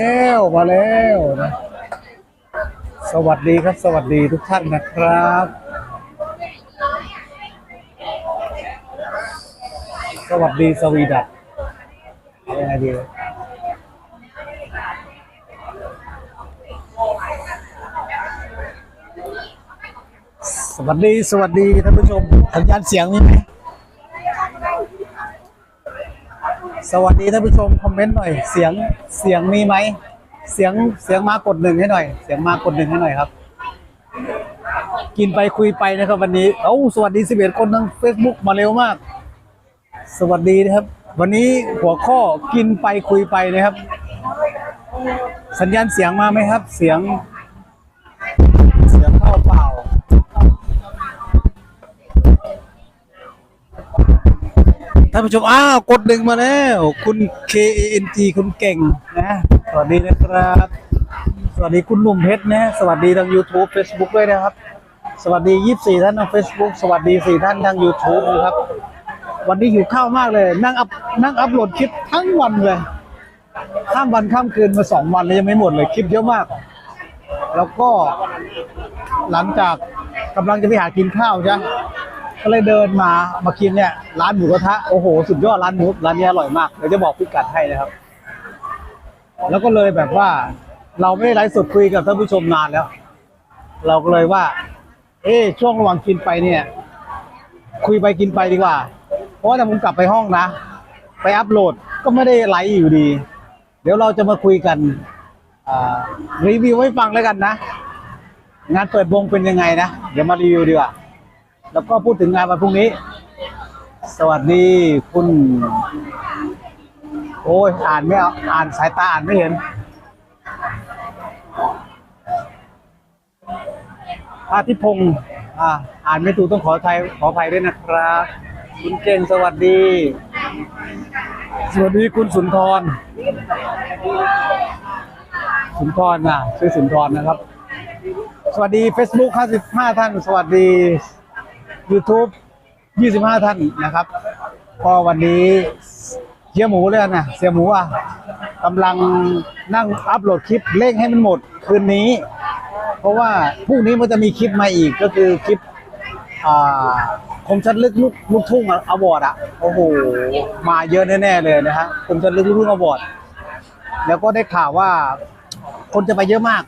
แล้วมาแล้วนะสวัสดีครับ สวัสดีทุกท่านนะครับ สวัสดีสวีดัตเอายังไงดีสวัสดีสวัสดีท่านผู้ชมสัญญาณเสียงมีไหม สวัสดีท่านผู้ชมคอมเมนต์หน่อย เสียงเสียงมีไหม เสียงเสียงมากดหนึ่งให้หน่อย เสียงมากดหนึ่งให้หน่อยครับ กินไปคุยไปนะครับวันนี้เอ้าสวัสดีสิบเอ็ดคนทาง Facebook มาเร็วมาก สวัสดีนะครับ วันนี้หัวข้อกินไปคุยไปนะครับ สัญญาณเสียงมาไหมครับ เสียง ท่านผู้ชม อ้าว กดหนึ่งมาแล้ว คุณ K A N G คุณเก่งนะ สวัสดีนะครับ สวัสดีคุณหนุ่มเพชรนะ สวัสดีทาง YouTube Facebook ด้วยนะครับ สวัสดี 24 ท่านทาง Facebook สวัสดี 4 ท่านทาง YouTube นะครับ วันนี้หิวข้าวมากเลย นั่งอัพนั่งอัพโหลดคลิปทั้งวันเลย ข้ามวันข้ามคืนมาสองวันเลยยังไม่หมดเลยคลิปเยอะมาก แล้วก็หลังจากกำลังจะไปหากินข้าวใช่ ก็เลยเดินมามากินเนี่ยร้านหมูกระทะโอ้โหสุดยอดร้านหมูร้านนี้อร่อยมากเดี๋ยวจะบอกพิกัดให้นะครับ แล้วก็เลยแบบว่า เราไม่ได้ไลฟ์สดคุยกับท่านผู้ชมนานแล้ว เราก็เลยว่า เอ๊ะช่วงระหว่างกินไปเนี่ย คุยไปกินไปดีกว่า เพราะว่าถ้าผมกลับไปห้องนะ ไปอัพโหลดก็ไม่ได้ไลฟ์อยู่ดี เดี๋ยวเราจะมาคุยกันรีวิวให้ฟังแล้วกันนะ งานเปิดวงเป็นยังไงนะ เดี๋ยวมารีวิวดีกว่า แล้วก็พูดถึงงานวันพรุ่งนี้ สวัสดีคุณ โอ้ยอ่านไม่เอาอ่านสายตาอ่านไม่เห็นอาทิพงศ์อ่าอ่านไม่ถูกต้องขออภัยขออภัยด้วยนะครับ คุณเก่งสวัสดี สวัสดีคุณสุนทร สุนทรนะชื่อสุนทรนะครับ สวัสดี Facebook 55 ท่าน สวัสดี YouTube 25 ท่านนะครับก็วันนี้เสียหมูเลยนะ เสียหมูอะกำลังนั่งอัพโหลดคลิปเร่งให้มันหมดคืนนี้ เพราะว่าพรุ่งนี้มันจะมีคลิปมาอีกก็คือคลิปอ่าคมชัดลึกลูกลูกทุ่งอวอร์ดอะโอ้โหมาเยอะแน่ๆเลยนะฮะคมชัดลึกลูกทุ่งอวอร์ดแล้วก็ได้ข่าวว่าคนจะไปเยอะมาก